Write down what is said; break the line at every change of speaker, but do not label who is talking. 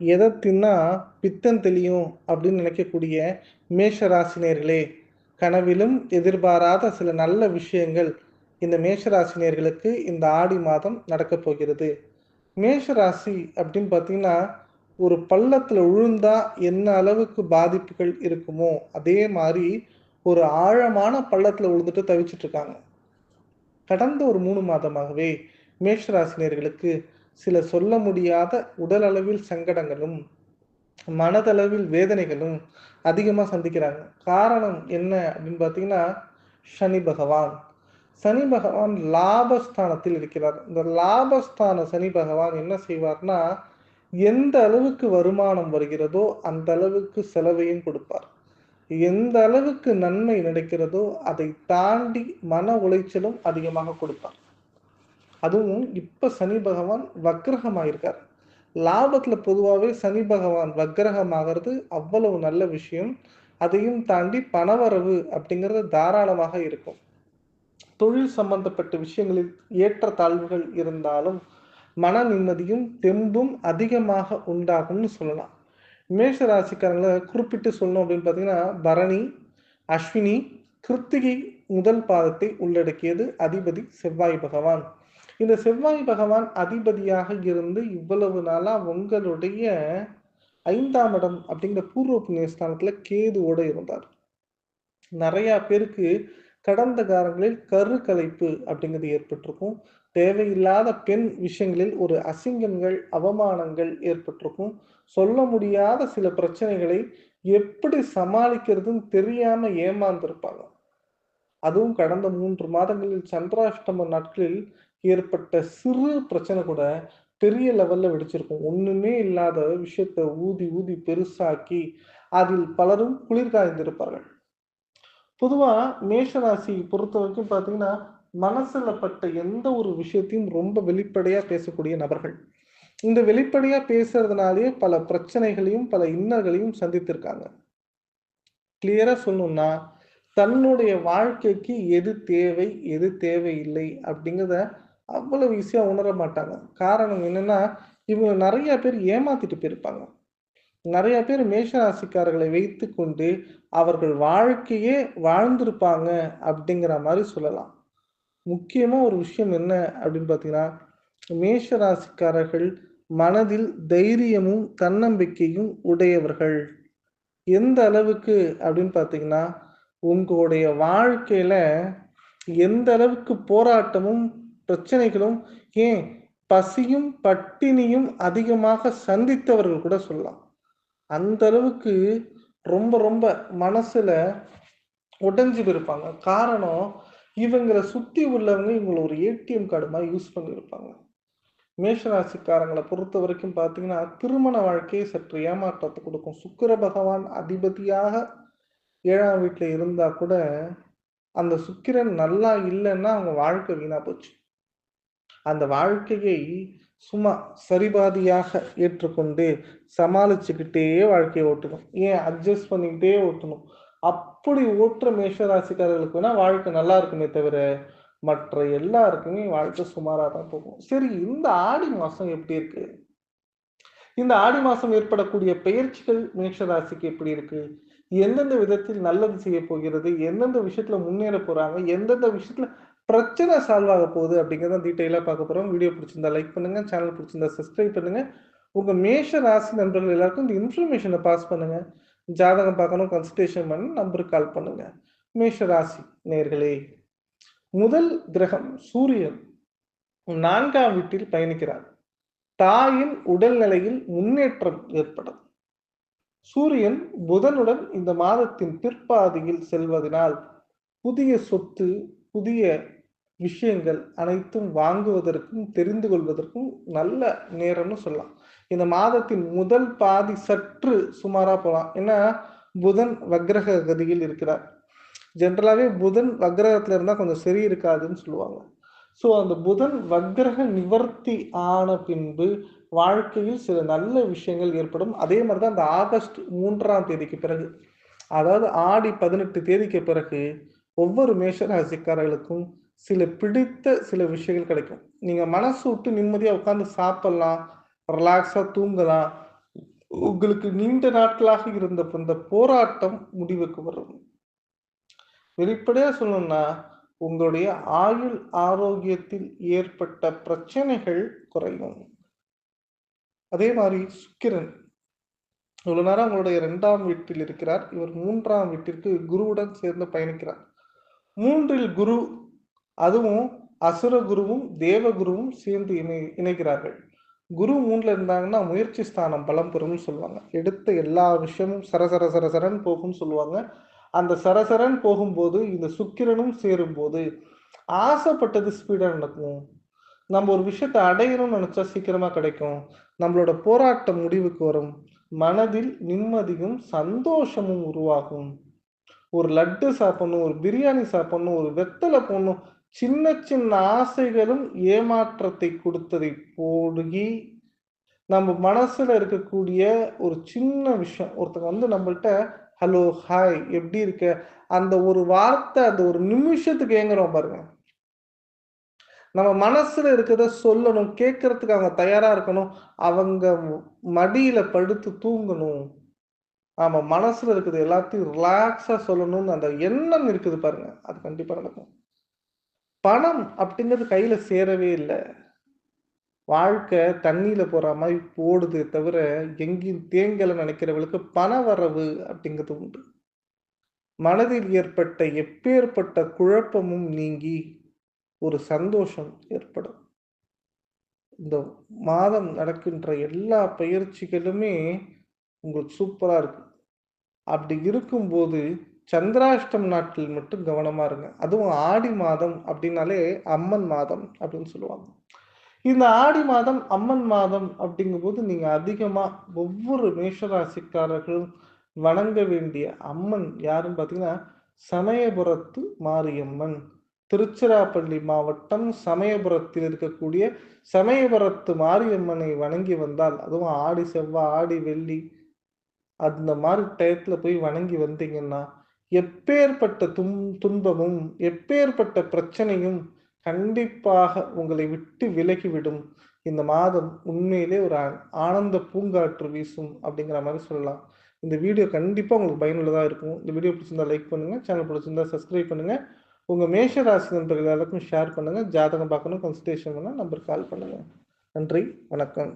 எதை தின்னா பித்தம் தெளியும் அப்படின்னு நினைக்கக்கூடிய மேஷ ராசினியர்களே கனவிலும் எதிர்பாராத சில நல்ல விஷயங்கள் இந்த மேஷராசினியர்களுக்கு இந்த ஆடி மாதம் நடக்கப் போகிறது. மேஷராசி அப்படின்னு பார்த்தீங்கன்னா ஒரு பள்ளத்தில் உழுந்தா என்ன அளவுக்கு பாதிப்புகள் இருக்குமோ அதே மாதிரி ஒரு ஆழமான பள்ளத்தில் விழுந்துட்டு தவிச்சிட்டு இருக்காங்க. கடந்த ஒரு மூணு மாதமாகவே மேஷராசினியர்களுக்கு சில சொல்ல முடியாத உடல் அளவில் சங்கடங்களும் மனதளவில் வேதனைகளும் அதிகமாக சந்திக்கிறாங்க. காரணம் என்ன அப்படின்னு பார்த்தீங்கன்னா சனி பகவான். சனி பகவான் லாபஸ்தானத்தில் இருக்கிறார். இந்த லாபஸ்தான சனி பகவான் என்ன செய்வார்னா எந்த அளவுக்கு வருமானம் வருகிறதோ அந்த அளவுக்கு செலவையும் கொடுப்பார். எந்த அளவுக்கு நன்மை நடக்கிறதோ அதை தாண்டி மன உளைச்சலும் அதிகமாக கொடுப்பார். அதுவும் இப்போ சனி பகவான் வக்ரகமாயிருக்கார் லாபத்தில் பொதுவாகவே சனி பகவான் வக்ரகமாகிறது அவ்வளவு நல்ல விஷயம். அதையும் தாண்டி பணவரவு அப்படிங்கிறது தாராளமாக இருக்கும். தொழில் சம்பந்தப்பட்ட விஷயங்களில் ஏற்ற தாழ்வுகள் இருந்தாலும் மன நிம்மதியும் தெம்பும் அதிகமாக உண்டாகும்னு சொல்லலாம். மேஷ ராசிக்காரங்களை குறிப்பிட்டு சொல்லணும் அப்படின்னு பார்த்தீங்கன்னா பரணி அஸ்வினி கிருத்திகை முதல் பாதத்தை உள்ளடக்கியது அதிபதி செவ்வாய் பகவான். இந்த செவ்வாய் பகவான் அதிபதியாக இருந்து இவ்வளவு நாளா உங்களுடைய ஐந்தாம் இடம் அப்படிங்கிற பூர்வ புண்ணியஸ்தானத்துல கேதுவோட இருந்தார். நிறைய பேருக்கு கடந்த காலங்களில் கரு கலைப்பு அப்படிங்கிறது ஏற்பட்டிருக்கும். தேவையில்லாத பெண் விஷயங்களில் ஒரு அசிங்கங்கள் அவமானங்கள் ஏற்பட்டிருக்கும். சொல்ல முடியாத சில பிரச்சனைகளை எப்படி சமாளிக்கிறதுன்னு தெரியாம ஏமாந்திருப்பாங்க. அதுவும் கடந்த மூன்று மாதங்களில் சந்திராஷ்டம நாட்களில் ஏற்பட்ட சிறு பிரச்சனை கூட பெரிய லெவல்ல வெடிச்சிருக்கும். ஒண்ணுமே இல்லாத விஷயத்த ஊதி ஊதி பெருசாக்கி அதில் பலரும் குளிர்காய்ந்திருப்பார்கள். பொதுவா மேஷராசி பொறுத்த வரைக்கும் பாத்தீங்கன்னா மனசுல பட்ட எந்த ஒரு விஷயத்தையும் ரொம்ப வெளிப்படையா பேசக்கூடிய நபர்கள். இந்த வெளிப்படையா பேசுறதுனாலேயே பல பிரச்சனைகளையும் பல இன்னல்களையும் சந்தித்திருக்காங்க. கிளியரா சொல்லணும்னா தன்னுடைய வாழ்க்கைக்கு எது தேவை எது தேவையில்லை அப்படிங்கிறத அவ்வளவு ஈஸியாக உணர மாட்டாங்க. காரணம் என்னன்னா இவங்க நிறைய பேர் ஏமாத்திட்டு போயிருப்பாங்க. நிறைய பேர் மேஷராசிக்காரர்களை வைத்து கொண்டு அவர்கள் வாழ்க்கையே வாழ்ந்திருப்பாங்க அப்படிங்கிற மாதிரி சொல்லலாம். முக்கியமாக ஒரு விஷயம் என்ன அப்படின்னு பார்த்தீங்கன்னா மேஷராசிக்காரர்கள் மனதில் தைரியமும் தன்னம்பிக்கையும் உடையவர்கள். எந்த அளவுக்கு அப்படின்னு பார்த்தீங்கன்னா உங்களுடைய வாழ்க்கையில எந்த அளவுக்கு போராட்டமும் பிரச்சனைகளும் ஏன் பசியும் பட்டினியும் அதிகமாக சந்தித்தவர்கள் கூட சொல்லலாம். அந்த அளவுக்கு ரொம்ப ரொம்ப மனசுல உடைஞ்சு போயிருப்பாங்க. காரணம் இவங்களை சுத்தி உள்ளவங்க இவங்களை ஒரு ஏடிஎம் கார்டு மாதிரி யூஸ் பண்ணியிருப்பாங்க. மேஷராசிக்காரங்களை பொறுத்த வரைக்கும் பார்த்தீங்கன்னா திருமண வாழ்க்கையை சற்று ஏமாற்றத்தை கொடுக்கும். சுக்கர பகவான் அதிபதியாக ஏழாம் வீட்டில் இருந்தால் கூட அந்த சுக்கிரன் நல்லா இல்லைன்னா அவங்க வாழ்க்கை வீணாக போச்சு. அந்த வாழ்க்கையை சும்மா சரிபாதியாக ஏற்றுக்கொண்டு சமாளிச்சுக்கிட்டே வாழ்க்கையை ஓட்டணும். ஏன்? அட்ஜஸ்ட் பண்ணிக்கிட்டே ஓட்டணும். அப்படி ஓட்டுற மேஷராசிக்காரர்களுக்கு வேணா வாழ்க்கை நல்லா இருக்குமே தவிர மற்ற எல்லாருக்குமே வாழ்க்கை சுமாராக தான் போகும். சரி இந்த ஆடி மாதம் எப்படி இருக்கு? இந்த ஆடி மாதம் ஏற்படக்கூடிய பெயர்ச்சிகள் மேஷராசிக்கு எப்படி இருக்கு? எந்தெந்த விதத்தில் நல்லது செய்ய போகிறது? எந்தெந்த விஷயத்துல முன்னேற போறாங்க? எந்தெந்த விஷயத்துல பிரச்சனை சால்வ் ஆக போகுது அப்படிங்கிறத டீட்டெயிலாக பார்க்க போகிறோம் வீடியோ பிடிச்சிருந்தா லைக் பண்ணுங்க சேனல் பிடிச்சிருந்தா சப்ஸ்கிரைப் பண்ணுங்க. உங்க மேஷ ராசி நண்பர்கள் எல்லாருக்கும் இந்த இன்ஃபர்மேஷனை பாஸ் பண்ணுங்க. ஜாதகம் பார்க்கணும் கன்சல்டேஷன் பண்ணி நம்பருக்கு கால் பண்ணுங்க. மேஷ ராசி நேர்களே முதல் கிரகம் சூரியன் நான்காம் வீட்டில் பயணிக்கிறார். தாயின் உடல்நிலையில் முன்னேற்றம் ஏற்படும். சூரியன் புதனுடன் இந்த மாதத்தின் பிற்பாதியில் செல்வதனால் புதிய சொத்து புதிய விஷயங்கள் அனைத்தும் வாங்குவதற்கும் தெரிந்து கொள்வதற்கும் நல்ல நேரம்னு சொல்லலாம். இந்த மாதத்தின் முதல் பாதி சற்று சுமாரா போகலாம் ஏன்னா புதன் வக்ரக கதியில் இருக்கிறார். ஜென்ரலாகவே புதன் வக்ரகத்துல இருந்தால் கொஞ்சம் சரி இருக்காதுன்னு சொல்லுவாங்க. ஸோ அந்த புதன் வக்ரக நிவர்த்தி ஆன பின்பு வாழ்க்கையில் சில நல்ல விஷயங்கள் ஏற்படும். அதே மாதிரி தான் அந்த ஆகஸ்ட் மூன்றாம் தேதிக்கு பிறகு. அதாவது ஆடி பதினெட்டு தேதிக்கு பிறகு ஒவ்வொரு மேஷ ராசிக்காரர்களுக்கும் சில பிடித்த சில விஷயங்கள் கிடைக்கும். நீங்க மனசு விட்டு நிம்மதியா உட்காந்து சாப்பிடலாம் ரிலாக்ஸா தூங்கலாம். உங்களுக்கு நீண்ட நாட்களாக இருந்த இந்த போராட்டம் முடிவுக்கு வரும். வெளிப்படையா சொல்லணும்னா உங்களுடைய ஆயுள் ஆரோக்கியத்தில் ஏற்பட்ட பிரச்சனைகள் குறையும். அதே மாதிரி சுக்கிரன். இவ்வளவு நேரம் உங்களுடைய இரண்டாம் வீட்டில் இருக்கிறார். இவர் மூன்றாம் வீட்டிற்கு குருவுடன் சேர்ந்து பயணிக்கிறார். மூன்றில் குரு அதுவும் அசுர குருவும் தேவ குருவும் சேர்ந்து இணை இணைகிறார்கள். குரு மூணுல இருந்தாங்கன்னா முயற்சி ஸ்தானம் பலம் பெறும்னு சொல்லுவாங்க. எடுத்த எல்லா விஷயமும் சரசர சரசரன் போகும்னு சொல்லுவாங்க. அந்த சரசரன் போகும்போது இந்த சுக்கிரனும் சேரும்போது ஆசைப்பட்டது ஸ்பீடாக நடக்கும். நம்ம ஒரு விஷயத்தை அடையணும்னு நினச்சா சீக்கிரமாக கிடைக்கும். நம்மளோட போராட்டம் முடிவுக்கு வரும். மனதில் நிம்மதியும் சந்தோஷமும் உருவாகும். ஒரு லட்டு சாப்பிடணும் ஒரு பிரியாணி சாப்பிடணும் ஒரு வெத்தலை போடணும். சின்ன சின்ன ஆசைகளும் ஏமாற்றத்தை கொடுத்ததை போடுகி நம்ம மனசுல இருக்கக்கூடிய ஒரு சின்ன விஷயம். ஒருத்தங்க வந்து நம்மள்ட்ட ஹலோ ஹாய் எப்படி இருக்க? அந்த ஒரு வார்த்தை அந்த ஒரு நிமிஷத்துக்கு ஏங்குறோம் பாருங்க. நம்ம மனசுல இருக்கிறத சொல்லணும் கேட்கறதுக்கு அவங்க தயாரா இருக்கணும். அவங்க மடியில படுத்து தூங்கணும். ஆமா மனசுல இருக்குது எல்லாத்தையும் ரிலாக்ஸா சொல்லணும்னு அந்த எண்ணம் இருக்குது பாருங்க. அது கண்டிப்பா நடக்கும். பணம் அப்படிங்கிறது கையில சேரவே இல்லை. வாழ்க்கை தண்ணியில போற மாதிரி போடுது தவிர எங்கேயும் தேங்கலை நினைக்கிறவங்களுக்கு பண வரவு அப்படிங்கிறது உண்டு. மனதில் ஏற்பட்ட எப்பேற்பட்ட குழப்பமும் நீங்கி ஒரு சந்தோஷம் ஏற்படும். இந்த மாதம் நடக்கின்ற எல்லா பயிற்சிகளுமே உங்களுக்கு சூப்பராக இருக்கும் அப்படி இருக்கும்போது சந்திராஷ்டம் நாட்கள் மட்டும் கவனமாக இருங்க. அதுவும் ஆடி மாதம் அப்படின்னாலே அம்மன் மாதம் அப்படின்னு சொல்லுவாங்க. இந்த ஆடி மாதம் அம்மன் மாதம் அப்படிங்கும்போது நீங்கள் அதிகமாக ஒவ்வொரு மேஷராசிக்காரர்களும் வணங்க வேண்டிய அம்மன் யாருன்னு பார்த்தீங்கன்னா சமயபுரத்து மாரியம்மன். திருச்சிராப்பள்ளி மாவட்டம் சமயபுரத்தில் இருக்கக்கூடிய சமயபுரத்து மாரியம்மனை வணங்கி வந்தால் அதுவும் ஆடி செவ்வாய் ஆடி வெள்ளி அந்த மாதிரி டயத்தில் போய் வணங்கி வந்தீங்கன்னா எப்பேற்பட்ட தும் துன்பமும் எப்பேற்பட்ட பிரச்சனையும் கண்டிப்பாக உங்களை விட்டு விலகிவிடும் இந்த மாதம் உண்மையிலே ஒரு ஆனந்த பூங்காற்று வீசும் அப்படிங்கிற மாதிரி சொல்லலாம். இந்த வீடியோ கண்டிப்பாக உங்களுக்கு பயனுள்ளதாக இருக்கும். இந்த வீடியோ பிடிச்சிருந்தா லைக் பண்ணுங்கள் சேனல் பிடிச்சிருந்தா சப்ஸ்கிரைப் பண்ணுங்கள் உங்கள் மேஷ ராசி நண்பர்கள் எல்லாருக்கும் ஷேர் பண்ணுங்கள் ஜாதகம் பார்க்கணும் கன்சல்டேஷன் பண்ணால் நம்பர் கால் பண்ணுங்கள் நன்றி வணக்கம்.